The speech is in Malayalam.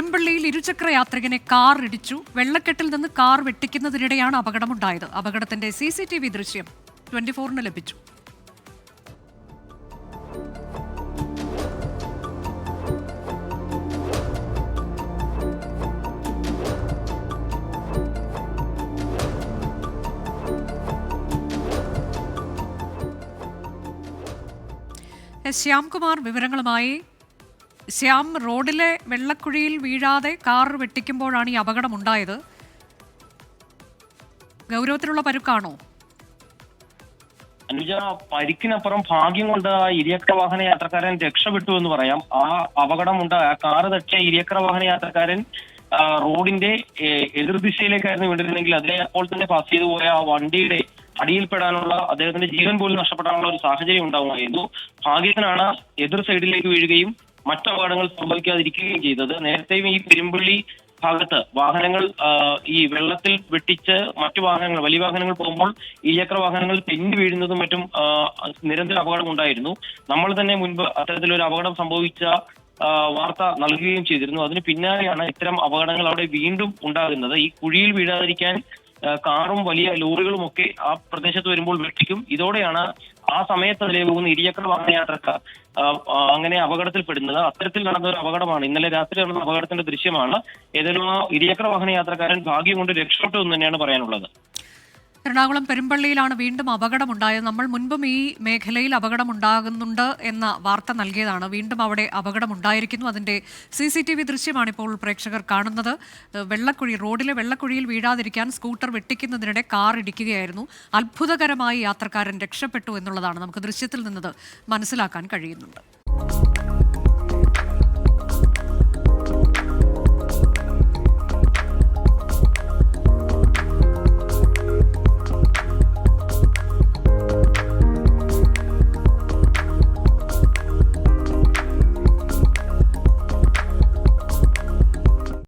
പെരുമ്പള്ളിയിൽ ഇരുചക്ര യാത്രികനെ കാർ ഇടിച്ചു വെള്ളക്കെട്ടിൽ നിന്ന് കാർ വെട്ടിക്കുന്നതിനിടെയാണ് അപകടമുണ്ടായത്. അപകടത്തിന്റെ സി സി ടി വി ദൃശ്യം ട്വന്റി ഫോറിന് ലഭിച്ചു ശ്യാംകുമാർ വിവരങ്ങളുമായി ശ്യാം റോഡിലെ വെള്ളക്കുഴിയിൽ വീഴാതെ കാർ വെട്ടിക്കുമ്പോഴാണ് ഈ അപകടം അപകടമുണ്ടായത്. ഗൗരവത്തിലുള്ള പരുക്കാണോ? അനുജ പരിക്കിനപ്പുറം ഭാഗ്യം കൊണ്ട് ആ ഇരുചക്ര വാഹന യാത്രക്കാരൻ രക്ഷപ്പെട്ടു എന്ന് പറയാം. ആ അപകടം ഉണ്ടായ കാറ് തട്ടിയ ഇരുചക്ര വാഹന യാത്രക്കാരൻ റോഡിന്റെ എതിർദിശയിലേക്കായിരുന്നു വീണ്ടിരുന്നെങ്കിൽ അതിനെ അപ്പോൾ തന്നെ പാസ് ചെയ്തു പോയ ആ വണ്ടിയുടെ അടിയിൽപ്പെടാനുള്ള അദ്ദേഹത്തിന്റെ ജീവൻ പോലും നഷ്ടപ്പെടാനുള്ള ഒരു സാഹചര്യം ഉണ്ടാവുമായിരുന്നു. ഭാഗ്യത്തിനാണ് എതിർ സൈഡിലേക്ക് വീഴുകയും മറ്റു അപകടങ്ങൾ സംഭവിക്കാതിരിക്കുകയും ചെയ്തത്. നേരത്തെയും ഈ പെരുമ്പള്ളി ഭാഗത്ത് വാഹനങ്ങൾ ഈ വെള്ളത്തിൽ വെട്ടിച്ച് മറ്റു വാഹനങ്ങൾ വലിയ വാഹനങ്ങൾ പോകുമ്പോൾ ഇരുചക്ര വാഹനങ്ങൾ തെന്നി വീഴുന്നതും മറ്റും നിരന്തര അപകടം ഉണ്ടായിരുന്നു. നമ്മൾ തന്നെ മുൻപ് അത്തരത്തിലൊരു അപകടം സംഭവിച്ച വാർത്ത നൽകുകയും ചെയ്തിരുന്നു. അതിന് പിന്നാലെയാണ് ഇത്തരം അപകടങ്ങൾ അവിടെ വീണ്ടും ഉണ്ടാകുന്നത്. ഈ കുഴിയിൽ വീഴാതിരിക്കാൻ കാറും വലിയ ലോറികളും ഒക്കെ ആ പ്രദേശത്ത് വരുമ്പോൾ വെട്ടിക്കും. ഇതോടെയാണ് ആ സമയത്ത് അതിലെ പോകുന്ന ഇരുചക്ര വാഹന അങ്ങനെ അപകടത്തിൽപ്പെടുന്നത്. അത്തരത്തിൽ നടന്ന ഒരു അപകടമാണ്. ഇന്നലെ രാത്രി നടന്ന അപകടത്തിന്റെ ദൃശ്യമാണ്. ഏതായാലും ആ ഇരുചക്ര വാഹന യാത്രക്കാരൻ ഭാഗ്യം കൊണ്ട് രക്ഷപ്പെട്ടു എന്ന് തന്നെയാണ് പറയാനുള്ളത്. എറണാകുളം പെരുമ്പള്ളിയിലാണ് വീണ്ടും അപകടമുണ്ടായത്. നമ്മൾ മുൻപും ഈ മേഖലയിൽ അപകടമുണ്ടാകുന്നുണ്ട് എന്ന വാർത്ത നൽകിയതാണ്. വീണ്ടും അവിടെ അപകടമുണ്ടായിരിക്കുന്നു. അതിന്റെ സി സി ടി വി ദൃശ്യമാണ് ഇപ്പോൾ പ്രേക്ഷകർ കാണുന്നത്. വെള്ളക്കുഴി റോഡിലെ വെള്ളക്കുഴിയിൽ വീഴാതിരിക്കാൻ സ്കൂട്ടർ വെട്ടിക്കുന്നതിനിടെ കാർ ഇടിക്കുകയായിരുന്നു. അത്ഭുതകരമായി യാത്രക്കാരൻ രക്ഷപ്പെട്ടു എന്നുള്ളതാണ് നമുക്ക് ദൃശ്യത്തിൽ നിന്നത് മനസ്സിലാക്കാൻ കഴിയുന്നുണ്ട്